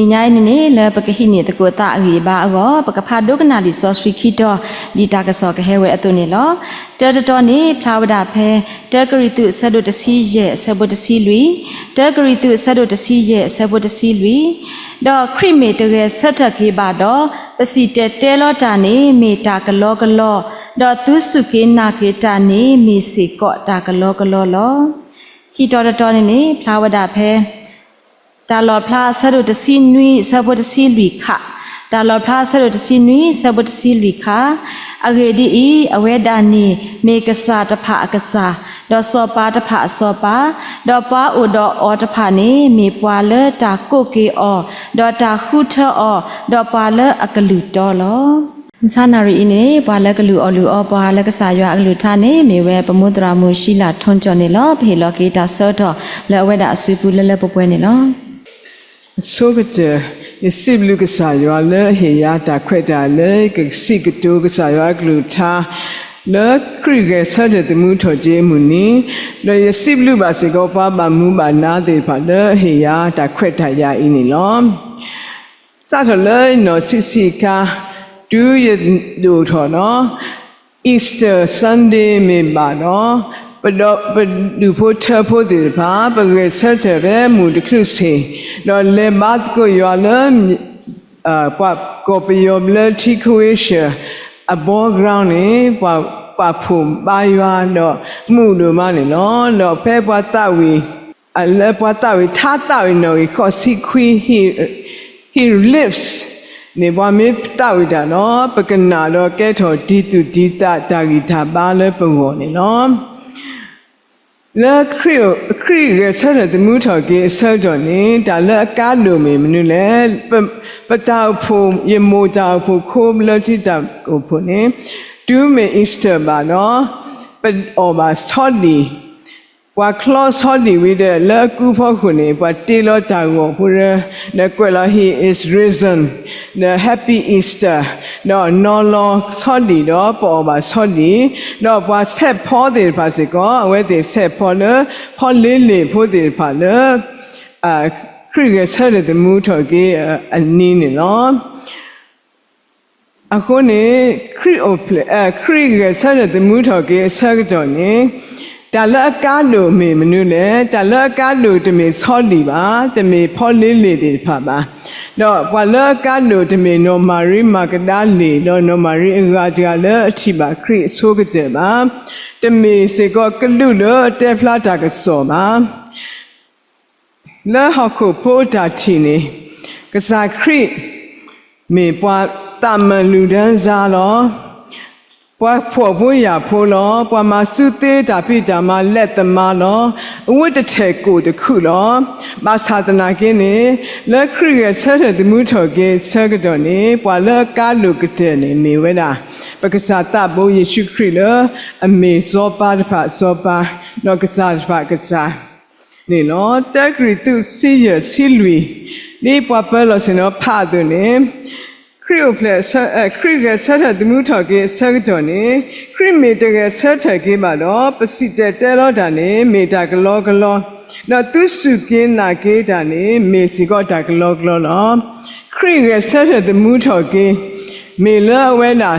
နိညာယနေနေလပကဟိနေတကောတာအဂေဘာအောပကဖာဒုကနာလီဆောစဖီခီတောလီတာကဆောကဟဲဝဲအတုနေလောတတတော်နေဖလာဝဒဖဲတကရီတုဆဒုတစီရဲ့ဆဘုတစီလူတကရီတုဆဒုတစီရဲ့ဆဘုတစီလူဒေါခရိမေတကယ်ဆက်ထကေပါတော့ပစီတဲတဲလောတာနေမေတာကလောကလောဒေါသူစုကေနာကေတာနေမေစီကော့တာကလောကလောလောခီတော်တော်နေနေဖလာဝဒဖဲ တာလောဖလာဆရုတစီနွီဆဘုတစီလူခတာလောဖလာဆရုတစီနွီဆဘုတစီလူခအဂေဒီဤအဝေဒာနီမေကစာတဖအကစာဒေါ်စောပါတဖအစောပါဒေါ်ပွားဥဒေါ်အောတဖနေမေပွာလတာကိုကေအောဒေါ်တာခုထောအောဒေါ်ပွာလအကလူတော်လောမဆနာရီနေပွာလကလူအောလူအောပွာလကစာရွာအလူထနေမေဝဲပမုဒရာမူရှိလာထွန်ကြော်နေလောဖေလောကေတာဆောတော့လဲဝဲတာအစူပူလဲလဲပပွဲနေလော ဆိုကတဲ့ယစိဘလူကစားရွာလေဟေယာတာခွဲ့တာလေကစီကတူကစားရွာကလူသာလေခရီကဆတဲ့တမှုထော်ကျေမှုနီလေယစိဘလူပါစေကောပါပါမှုပါနာတဲ့ပါလေဟေယာတာခွဲ့တာရအင်းနီလောစထလေနော်စစ်စီကာဒူရဒူထော်နော် Easter Sunday မြေပါနော် ပတော့ပဒူဖို့ထဖို့ဒီပါပကရဆက်တဲ့ပဲမူတခုစီတော့လေမတ်ကိုရောလအာပကိုပယောဘလတီခွေရှာအဘော ground နေပပဖုံပါရွာတော့မှုလိုမနေနော်တော့ဖဲပွားတဝီအလဲပွားတဝီထားတဝီနော်ခေါ်စီခွေ he he lives နေဘွားမေတဝိတာနော်ပကနာတော့ကဲထော်ဒီတုဒီတတာဂီတာပါလဲပုံပေါ်နေနော် လဲခရီခရီရဆက်တဲ့မှုထော်ကေဆက်တော့နေတာလဲအကားလိုမေမနုလဲပပတောက်ဖို့ရမိုးတောက်ဖို့ခိုးမလို့တိတောက်ကိုဖို့နေဒူးမေအစ်တာပါနော်ပအော်ပါဆော် ဒီ wa close holi with the la ku pho khune wa te lo ta go pu re na kwe la he is risen the happy easter no no lo holi do po ba holi no wa set pho de ba se ko we de set pho le pho le le pho de ba le a ခရစ်ဆက်တဲ့မူထော်ကေအနည်းနေနော်အခုနေခရစ်အိုဖလေအခရစ်ကဆက်တဲ့မူထော်ကေဆက်ကြောနေ တလအကားလိုမေမနုလေတလအကားလိုတမေဆောလီပါတမေဖောလေးလေတေဖာပါတော့ဘလအကားလိုတမေနော်မာရီမာကဒါလီတော့နော်မာရီအဂါကြလေအချိပါခရစ်ဆိုကတဲ့ပါတမေစေကောကလူလောတေဖလာတာကစောပါလဲဟခုဖိုးတာချီနေကစားခရစ်မေပွားတမန်လူဒန်းစားလော ပွားဖို့ဖို့ရဖို့လောပွားမစုသေးတာပြတာမလက်သမားလောအဝတ်တစ်ထည်ကိုတစ်ခုလောမသာသနာကင်းနေလက်ခရစ်ရဲ့ဆက်တဲ့မှုထော်ကဲဆက်ကတော့နေပွားလက်ကားလူကတဲ့နေမေဝဲတာပက္ကစားတဘိုးယေရှုခရစ်လအမေဇောပါတဖဇောပါတော့ကစားတဖကစားနေနော်တက်ကရီသူစီရစီလူနေပွားပဲလို့စနော်ဖာသူနေ ခရီယိုဖလက်ဆခရီကဆက်တဲ့သူမှုထော်ကေဆက်တော်နေခရီမီတကဆက်ထကေပါတော့ပစီတဲတဲလောတာနေမေတာဂလောဂလောနော်သူစုကင်းနာကေတာနေမေစီကောတာဂလောဂလောလောခရီကဆက်တဲ့သူမှုထော်ကေမေလဝဲနာ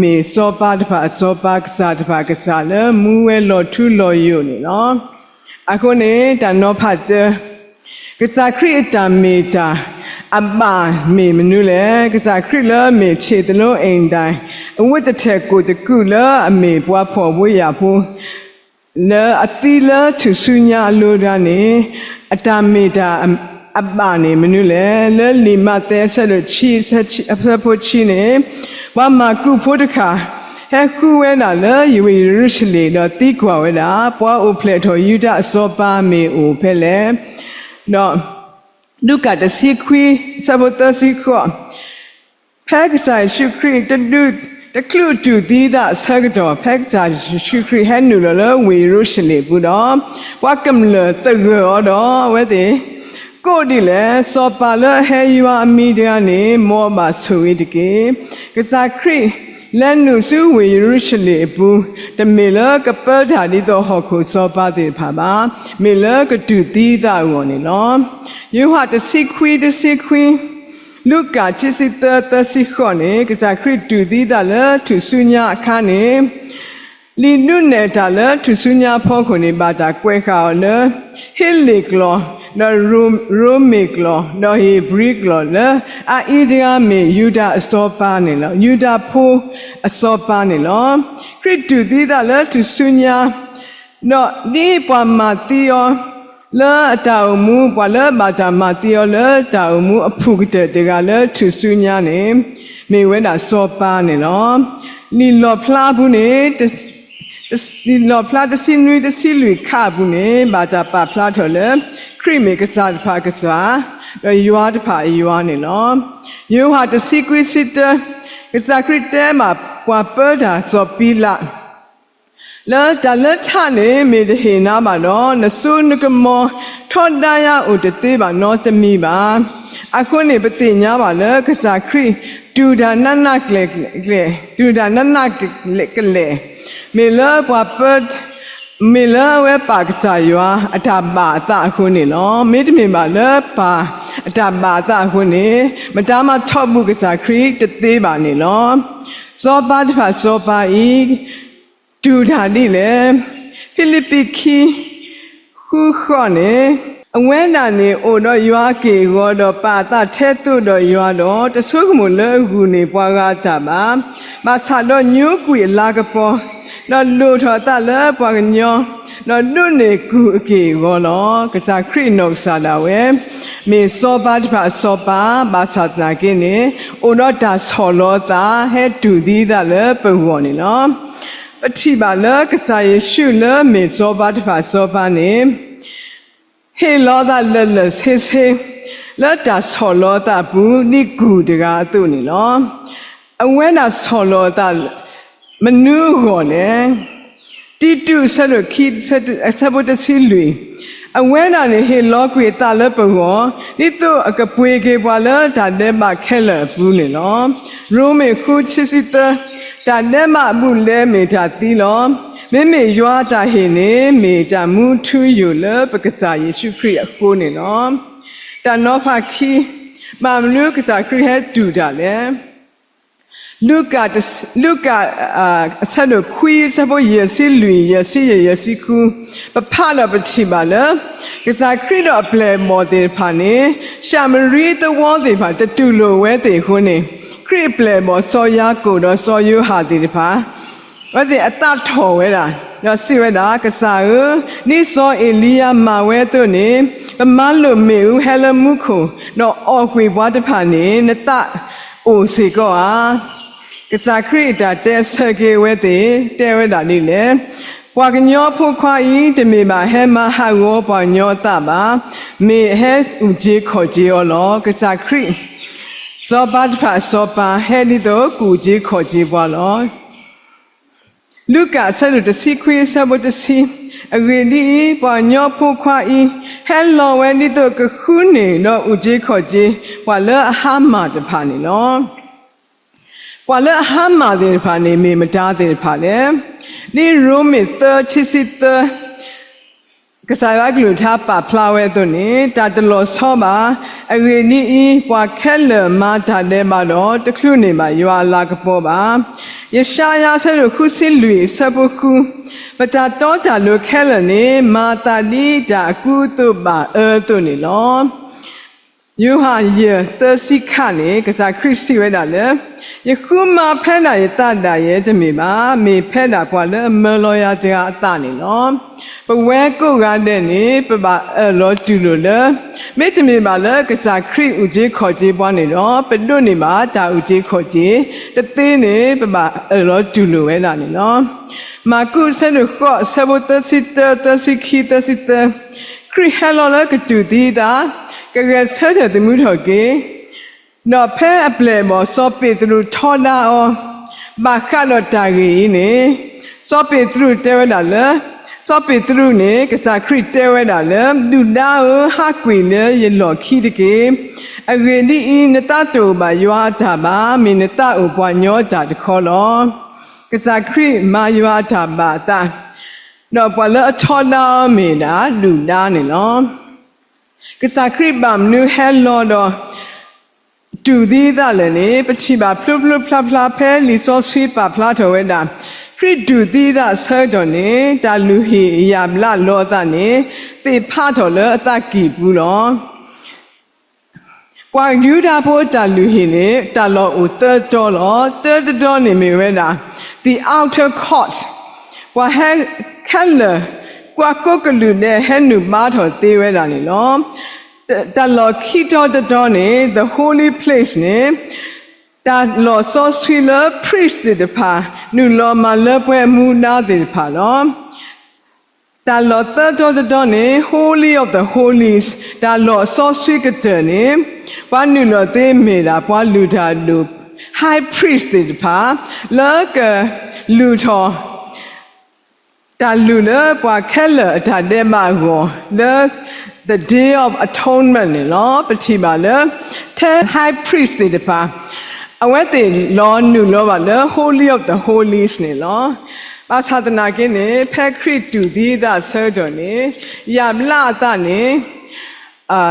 မေစောပါတဖာစောပါကစားတဖာကစားလမူဝဲလောထူလောယုနေနော်အခုနေတာနောဖတ်တဲ့ကစားခရစ်တာမေတာ အပမေမနုလေကစားခရစ်လမေခြေတလုံးအိမ်တိုင်းအဝတ်တစ်ထက်ကိုတကူလအမေဘွားဖို့ဝေးရဖို့လဲအသီလသူစုညာလိုတာနေအတာမေတာအပနေမနုလေလဲလီမတဲဆက်လို့ချီဆက်ချီအဖဖို့ချီနေဝမကုဖို့တခါဟဲခုဝဲနာလေယဝေရုရှလေတော့တိခွာဝဲတာပွားအိုဖလက်တော်ယူဒအစောပါမေအိုဖဲလေတော့ လူကတစီခွေစဘတစီခွာဖက်ဆိုင်ရှုခရီတဒုတကလူတူဒီဒါဆက်တော်ဖက်ဆိုင်ရှုခရီဟန်နူလလဝေရုရှလေဘူးတော့ပွားကမ္လတရောတော့ဝဲတဲ့ကကိုဒီလေစောပါလဟဲယွာအမီတကနေမောပါဆူဝေတကေကစားခရီ လန်နုစုဝေယေရုရှလေဘူးတမေလကပယ်ဓာဒီတော့ဟောခုစောပါတဲ့ဖာပါမေလကတူတီးတာဝနေလောယေဟတစီခွီတစီခွီလူကာချစ်စစ်တတစီခေါနေကစားခရီတူတီးတာလေသူဆုညာအခါနေလီနုနေတာလသူစုညာဖောခုန်နေပါတာကွဲခါလဟီလီကလော နော်ရူရူမီကလောနော်ဟီဘရီကလောလအာအီဒီယာမေယူဒာအစောပါနေလောယူဒာဖိုးအစောပါနေလောခရစ်တူသီးတာလသူစုညာနော်ဒီပွားမတီယောလာတောင်မူပွာလဘာတာမတီယောလာတောင်မူအဖုကတဲ့တကလသူစုညာနေမေဝဲတာစောပါနေလောလီလောဖလားဘူးနေတတစီလောဖလာတစီနွေတစီလူခဘူးနေဘာတာပါဖလာထော်လေ ခရိမေကစားဖာကစားတော့ယူအားတဖာယူအားနေနော်ယူဟာတစီကွီစစ်တကစားခရစ်တဲမှာပွာပဒါစောပီလာလာတလထနေမေတဟေနာမှာတော့နဆုနကမောထောဒယာဥတသေးပါနော်သမီးပါအခုနေပတိညာပါလေကစားခရစ်ဒူဒါနနကလေကလေဒူဒါနနကလေကလေမေလပွားပတ် မေလဝဲပါကစားရွာအထပါအတအခုနေလောမေတ္တမေပါလပါအထပါအတအခုနေမတားမထောက်မှုကစားခရီတသေးပါနေလောစောပါတဖာစောပါဤဒူဓာတိလေဖိလိပ္ပိခီခုခေါနေအဝဲနာနေအိုတော့ရွာကေကောတော့ပါတထဲတုတော့ရွာတော့တဆုကမလဲကူနေပွားကားတာပါမဆာတော့ညူကွေလာကပေါ် နော်လူထော်တလည်းပွားကညောနော်လူနေကူအကေဘောလောကစားခရိနှုတ်ဆာလာဝဲမေစောပါတပါစောပါဘာသာနာကင်းနေအိုတော့ဒါဆော်လောတာဟဲတူသီးတာလည်းပဝော်နေနော်ပတိပါလကစားယေရှုလမေစောပါတပါစောပါနေဟေလောတာလလဆေဆေလတ်တာဆော်လောတာဘူးနိကူတကားသူ့နေလောအဝဲနာဆော်လောတာ မနူးခေါ်လေတီတူဆက်လို့ခီဆက်ဆက်ဖို့တစီလူအဝဲနာနေဟေလောကွေတာလပဝဒီတော့အကပွေကေပွာလဒါနဲ့မခဲလဘူးလေနော်ရိုးမေခုချစ်စစ်တဒါနဲ့မမှုလဲမေတာတီလောမေမေရွာတာဟေနေမေတာမူထူယူလပကစားယေရှုခရစ်အခုနေနော်တနောဖခီမမလူကစားခရစ်ဟဲတူတာလေ လူကာတစလူကာအာအဆက်လို့ခွေးစဖို့ရစီလူရစီရရစီခုပဖလာပတိပါလကစားခရစ်တော်ပလေမော်တေဖာနေရှာမရီတဝေါ်တေဖာတတူလိုဝဲတေခုနေခရစ်ပလေမော်စောယာကိုတော့စောယူဟာတေဖာဝဲတေအတထော်ဝဲတာညစီဝဲတာကစားရနိစောအေလီယာ ကောအာကစားခရစ်တာတဲဆကေဝဲတဲ့တဲဝဲတာလေးလေပွာကညောဖို့ခွာဤတမေမှာဟဲမဟာဝောပွာညောတပါမေဟဲဥကြီးခေါ်ကြီးရောလောကစားခရစ်ဇောဘတ်ဖာစောပါဟဲဒီတော့ကူကြီးခေါ်ကြီးပွာလောလူကာဆက်လို့တစီခွေးဆက်ဖို့တစီအဂရီဒီပွာညောဖို့ခွာဤဟဲလောဝဲဒီတော့ကခုနေတော့ဥကြီးခေါ်ကြီးပွာလောအဟာမာတဖာနေလော ပွာလဟမ်းမာတဲ့ဖာနေမေမတားတဲ့ဖာလေဒီရိုမီသချစ်စစ်တကစားရကလူထားပါဖလာဝဲတို့နေတာတလောဆောပါအဂရီနီဤပွာခဲလမာတာတဲ့မှာတော့တခုနေမှာရွာလာကပေါ်ပါယရှာယာဆဲလို့ခုစစ်လူဆပ်ဖို့ ခုပတာတော့တာလို့ခဲလနေမာတာလီတာကုတုပါအဲတို့နေလောယူဟာယေသစီခနေကစားခရစ်စတီဝဲတာလေယခုမှဖဲနာရတတာရဲ့တမေပါမေဖဲတာကွာလေမလောရတဲ့အတနေနော်ပဝဲကုတ်ကားတဲ့နေပပအလောတူလို့လေမေတမေပါလေကစားခရစ်ဦးကြီးခေါ်ကြီးပွားနေတော့ပတွနေမှာတာဦးကြီးခေါ်ကြီးတသေးနေပပအလောတူလို့ဝဲ တာနေနော်မာကုဆဲလို့ခော့ဆဘတစစ်တတစိခိတစစ်တခရစ်ဟလောလေကတူဒီတာကကဆဲတဲ့မှုထော်ကေနော်ဖဲအပလေမောစောပေသူထောနာအောဘာခလောတာကြီးနေစောပေသူတဲဝလာလေစောပေတရုနေကစားခရစ်တဲဝဲတာလေလူနာဟာကွေလေရလော်ခီတကေအဂေဒီအင်းနတတူပါယွာတာပါမင်းနတဥပွားညောတာတခေါ်လောကစားခရစ်မာယွာတာပါတာတော့ပွာလအထောနာမင်းတာလူနာနေလော ကစားခရစ်ဗမ်နူဟဲလောတော့တူသေးတာလည်းနေပတိပါဖလုဖလုဖလာဖလာဖဲလီစောဆွေးပါဖလာတော်ဝဲတာခရစ်တူသေးတာဆဲတော်နေတာလူဟီအယာမလလောတာနေတေဖာတော်လအတကီဘူးတော့ပွာယူတာဖို့တာလူဟီနေတာလောဦးတတော်လောတတော်နေမိဝဲတာ the outer court ပွာဟဲခက်လ ကွာကိုကလူနဲ့ဟဲနူမာတော်သေးဝဲတာနေလောတလောခိတော်တော်နေ the holy place နေတလောဆောဆွေလ priest တဲ့ဖာနုလောမလပွဲမူနာတဲ့ဖာလောတလောတတော်တော်နေ holy of the holies တလောဆောဆွေကတဲ့နေဘာနုလောသေးမေတာဘွာလူတာလူ high priest တဲ့ဖာလောကလူတော် တာလူလေပွားခဲလအတာတဲ့မှာကို the the day of atonement လေနော်ပတိပါလေ the high priest တဲ့ပါအဝတ်တဲ့လောနုလောပါလေ holy of the holies နေလောပါသာသနာကင်းနေဖက်ခရစ်တူသည်သာဆဲတော်နေယမလာတာနေအာ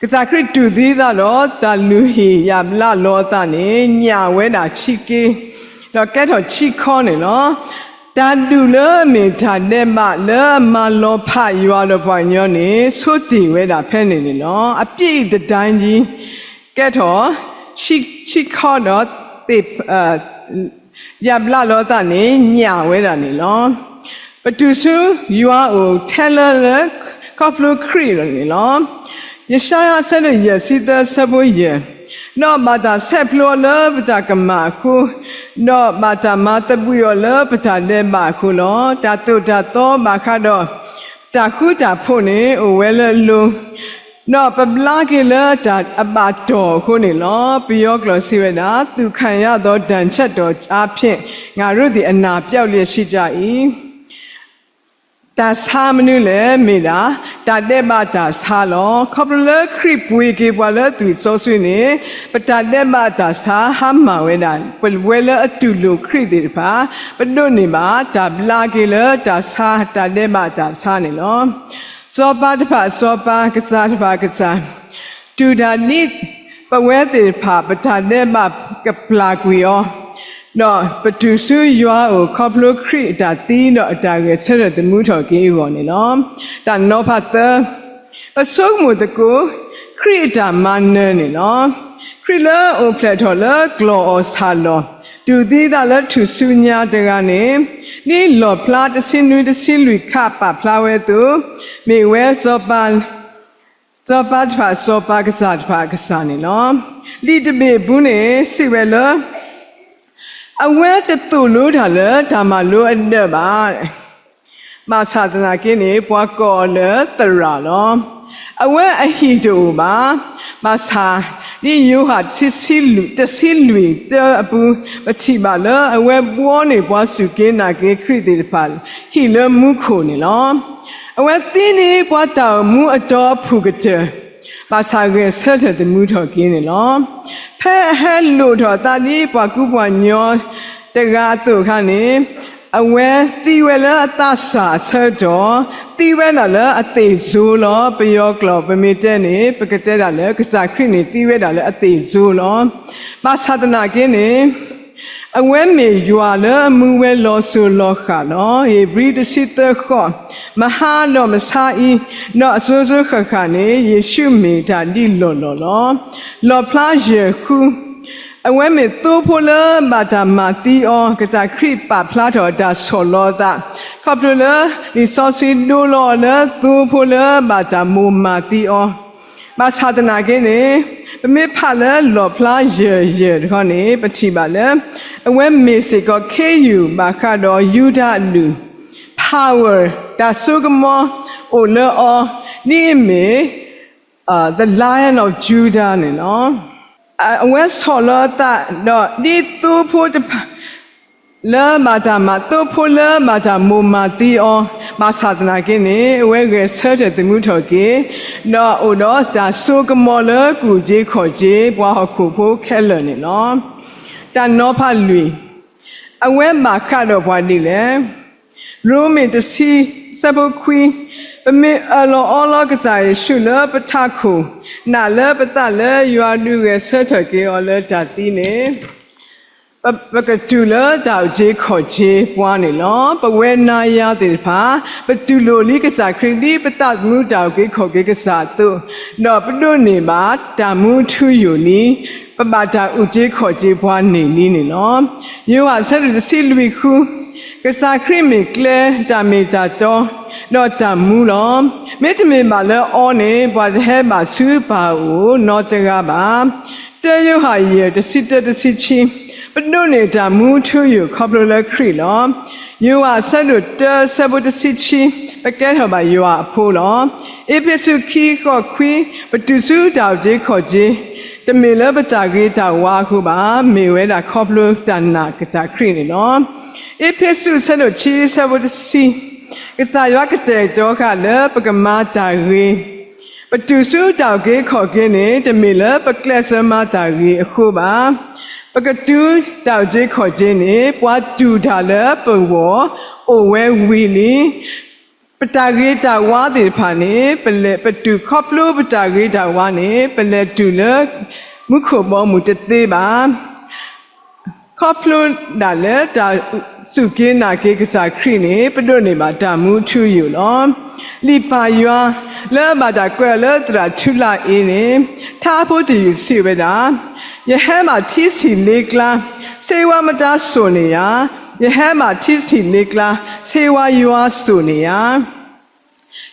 ကစားခရစ်တူသည်သာတော့တာလူဟီယမလာလောတာနေညာဝဲတာချီကေတော့ကဲတော့ချီခေါနေနော် တာတူလမေထာတဲ့မလမလောဖရွာတော့ပွားညောနေသုတိဝဲတာဖဲနေနေနော်အပြည့်တတိုင်းကြီးကဲတော့ချီချီခေါ်တော့တေအာယဘလာလောတာနေညာဝဲတာနေလောပတူစုယွာအိုထဲလလကောဖလိုခရီနေလောယရှာယဆက်ရစီတဆဘွေယ နော်မတာဆက်ဖလိုလပတာကမခုနော်မတာမတပူရလပတာတဲ့မခုလောတတုတသောမခတော့တခုတဖို့နေအိုဝဲလလုံနော်ပပလာကေလတာအပါတော်ခုနေလောပြောကလစီဝဲတာသူခံရသောဒဏ်ချက်တော်အဖြစ်ငါတို့ဒီအနာပြောက်လျက်ရှိကြ၏ တာသာမနုလေမေလာတာတဲ့မတာသာလောခေါပလခရစ်ပွေကေဘဝလသူစောဆွေနေပတာတဲ့မတာသာဟမ္မဝဲတာပဝဲလအတူလူခရစ်တွေပါပဒုနေမှာတာဘလာကေလတာသာတာတဲ့မတာသာနေလောစောပါတဖစောပါကစားတဖကစားတူတာနိပဝဲတေဖာပတာတဲ့မကပလာကွေယော နော်ပတူစုရွာကိုခေါပလိုခရစ်တာတီးတော့အတာငယ်ဆက်ရတဲ့မှုထော်ကြီးပေါ်နေနော်တာနောဖတ်သအဆုမှုတကူခရစ်တာမန်နေနေနော်ခရစ်လာအိုဖလက်ထော်လာဂလောအောဆာလောတူသေးတာလက်ထူစုညာတကနေဒီလောဖလာတစင်းနွေတစင်းလူခပါဖလာဝဲသူမေဝဲစောပန်စောပတ်ဖာစောပကစားဖာကစားနေနော်လီတဘေဘူးနေစိဝဲလော အဝဲတတူလို့ထားလေဒါမှလို့အတဲ့ပါတဲ့မသာသနာကင်းနေပွားကောလေတရာလောအဝဲအဟီတူပါမသာဒီယူဟာစစ်စီလူတစီလူတအပူပတိပါလေအဝဲပွားနေပွားစုကင်းနာကေခရစ်တေပါဟီလမှုခုနေလောအဝဲတင်းနေပွားတောင်မှုအတော်ဖူကတဲ့ပါစာရဲ့ဆက်တဲ့မှုတော်ကင်းနေလော ဖဲဟဲလို့တော်တာဒီပွားကူပွားညောတကားသူခါနေအဝဲတီဝဲလအသစာဆက်တော်တီဝဲနာလအသေးဇိုးလောပယောကလောပမေတဲ့နေပကတဲ့တာလေကစားခရစ်နေတီဝဲတာလေအသေးဇိုးလောပါသဒနာကင်းနေ အဝဲမေယွာလမူဝဲလောဆူလောခါလောဟေဘရီတစစ်တခောမဟာလောမစာဤနောအစိုးစိုးခခနေယေရှုမေတာဒီလောလောလောလောဖလာယေခုအဝဲမေသူဖို့လဘာတာမာတီအောကတာခရစ်ပါဖလာတော်ဒါဆောလောတာခေါပလလဒီဆောစီဒိုလောလသူဖို့လဘာတာမူမာတီအောဘာသာဒနာကင်းနေ ပမေဖလာလောဖလာယေယေခေါနေပတိပါလေအဝဲမေစေကခေယူဘာခါတော်ယူဒလူ power ဒါဆုကမောအိုလောအောနိမေအာ the lion of judah နေနော်အဝဲဆော်လောတာတော့ဒီသူဖို့တလဲမာတာမတော့ဖိုလဲမာတာမူမာတီအော မာသာဒနာကိနေဝဲကဆဲတဲ့တမှုထော်ကေနော်အိုတော့ဒါဆိုကမော်လကူကြီးခေါ်ကြီးဘွားဟခုဖို့ခဲလနေနော်တန်နောဖလွီအဝဲမှာခတ်တော့ဘွားဒီလေရူမီတစီစဘခွီပမေအလောအလောကစားရှုလပထခုနာလပတလေယွာနုရဲ့ဆဲထကေအော်လေတတိနေ ပပကတူလာတောက်ကြီးခေါ်ကြီးပွားနေလောပဝဲနာရတဲ့ဖာပတူလိုလိကစားခရင်ဒီပတမှုတောက်ကြီးခေါ်ကြီးကစားသူတော့ပဒုနေမှာတမှုထူယူနီပပတာဥကြီးခေါ်ကြီးပွားနေနီနေလောယောဟာဆက်ရစီလူခုကစားခရင်မီကလေတာမီတာတော့တော့တမှုလောမေတ္တမေမှာလဲအောနေဘွားဟဲမှာစူပါဦးတော့တကားပါတဲယောဟာရတစီတတစီချင်း ပနုနေတာမူထူယူခေါပလိုလခရီလောယူဝဆန်တို့တဆဘတ်စီချီပကဲဟဘယူဝအဖိုးလောအပိစုခီခောခွီပတူစုတောက်ကြီးခေါ်ကြီးတမေလပတာကြီးတာဝါခုပါမေဝဲတာခေါပလိုတန်နာကစားခရီနေလောအပိစုဆန်တို့ချီဆဘတ်စီကစားရွာကတဲ့တော့ခလပကမာတာကြီးပတူစုတောက်ကြီးခေါ်ကင်းနေတမီလပကလက်စမတာကြီးအခုပါ ပကတူတောက်ကြီးခေါ်ခြင်းနေပွားတူတာလပဝအိုဝဲဝီလီပတာကြီးတာဝါဒီဖာနေပလက်ပတူခေါပလိုပတာကြီးတာဝါနေပလက်တူလမုခုဘောမူတသေးပါခေါပလုဒါလေဒါစုကင်းနာကေကစားခရီနေပဒုနေမှာဒါမူထူယူလောလီပါယွာလဲမှာဒါကွယ်လဲတရာထူလာအင်းနေထားဖို့တည်စီဝဲတာ ယဟန်မှာတီစီနေကလာစေဝမတာဆိုနေရယဟန်မှာတီစီနေကလာစေဝယွာဆိုနေရ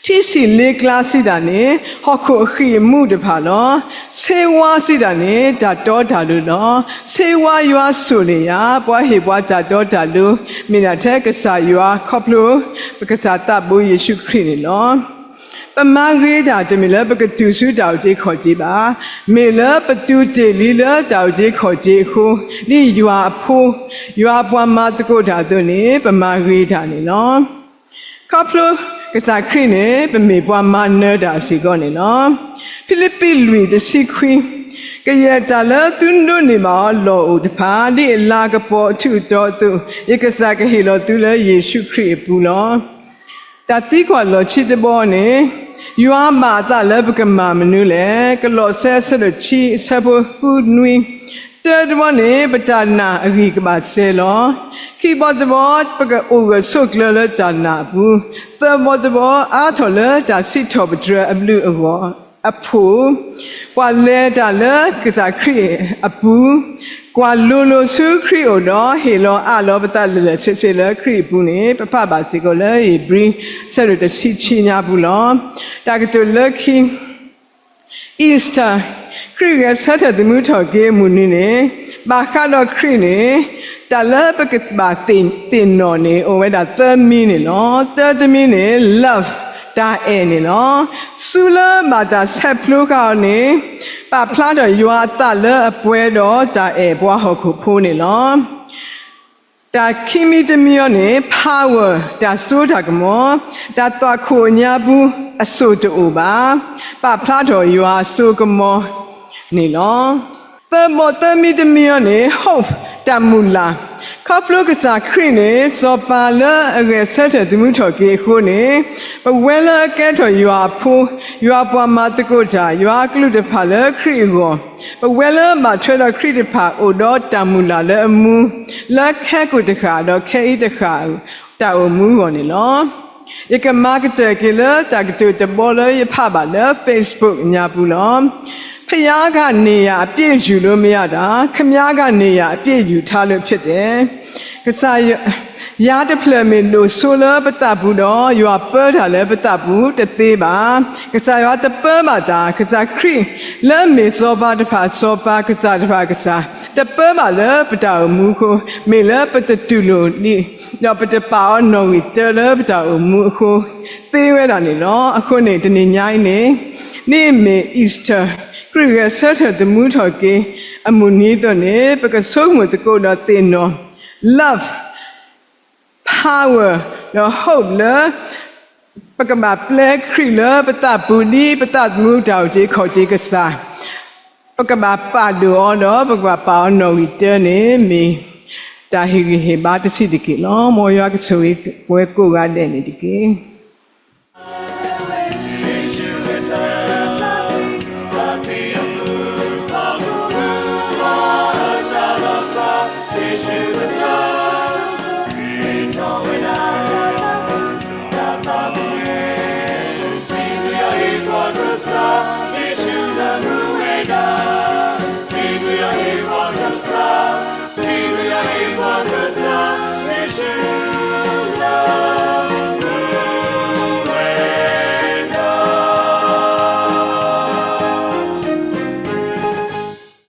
တီစီနေကလာစီတာနေဟောခုအခီမှုတဖာနော်စေဝစီတာနေဒါတော်တာလို့နော်စေဝယွာဆိုနေရဘွားဟေဘွားဒါတော်တာလို့မိနာတဲ့ကစားယွာခေါပလို့ပက္ကစားတပူယေရှုခရစ်နေနော် ပမန်ရေးတာတမီလပကတူစုတောက်ကြီးခေါ်ကြည့်ပါမေလပတူတီလီလတောက်ကြီးခေါ်ကြည့်ခုဒီယွာအဖိုးယွာဘွားမတကုဓာတုနေပမန်ရေးတာနေလောခေါပလိုကစားခရင်းနဲ့ပမေပွားမနတာစီကောနေနော်ဖိလိပ္ပိလူတစီခွင်းကရတာလာသူနုနေမှာလောဥတဖာဒီလာကပေါ်အချူတော်သူဧကစားကဟေလောသူလေယေရှုခရစ်ပူလော တတိကွာလောချစ်တဲ့ဘောနေယွာမာတာလဘကမမနုလေကလောဆဲဆရချီဆဘဟုနွီတဲတမနေပတနာအဂိကပါဆေလောခိဘတ်ဘောပကအိုရဆုကလလတနာဘူးသမောတဘောအာထော်လတာစစ်ထောပဒရအဘလူ အဘောအဖူကွာလေတာလကစားခရီအပူကွာလူလူဆုခရီအိုတော့ဟေလောအလောပတလလချစ်ချစ်လခရီဘူးနေပပပါစီကိုလေဘရီဆရတစီချီညာဘူးလောတာကတူလခိ Easter ခရစ်ရဲ့ဆက်တဲ့မှုထော်ကေမှုနေနေဘာခါတော့ခရစ်နေတလပကဘာတင်တင်နော်နေအိုဝဲတာသမီးနေနော်တသမီးနေ love တာအဲနေနော်ဆူလာမာတာဆက်ဖလို့ကောင်းနေပါဖလားတော့ယွာတလအပွဲတော့တာအဲဘွားဟုတ်ခုဖိုးနေနော် da kimi de mione power da so da gmo da twa kho nya bu aso to ba pa phla do you are so gmo ni lo the mo the mi de mione hope da mula ခပ်လို့ကစားခရင်နေစောပါလာအကဲဆက်တဲ့သူမှုထော်ကေခုနေပဝဲလာကဲထော်ယူအဖိုးယူအပွားမတကုတာယူအကလူတဖာလခရီကိုပဝဲလာမထွဲတော့ခရီတဖာအိုတော့တမူလာလဲအမူလက်ခဲကိုတခါတော့ခဲဤတခါတာအမူကိုနေလောယကမာကတဲ့ကလတာကတူတဘောလရဖပါလဲ Facebook ညာဘူးလော ဖျားကနေရအပြည့်ယူလို့မရတာခမားကနေရအပြည့်ယူထားလို့ဖြစ်တယ်ကစားရရာတဖလမင်လို့ဆိုလပတဘူးတော့ယူအပေါ်တာလည်းပတဘူးတသေးပါကစားရတပမတာကစားခရီလဲမေစောပါတဖာစောပါကစားတဖာကစားတပမလည်းပတမူကိုမေလည်းပတတူလို့နိတော့ပတပါနော်ဝီတလည်းပတမူကိုသေးဝဲတာနေနော်အခုနေတနေ့ညိုင်းနေနေမေအီစတာ ခရစ်ဆက်တဲ့တမှုထော်ကေအမှုနီးတော့နေပကဆုံးမတကိုတော့တင်နော် love power the hope လပကမာပလက်ခရီလပတပူနီပတငူတောက်ကြီးခေါ်ကြီးကစားပကမာပါဒူအောတော့ပကမာပါအောနော်ဝီတဲနေမီတာဟီဟေဘာတစီတကီလောမောယောကချွေဝဲကိုကတဲ့နေတကီ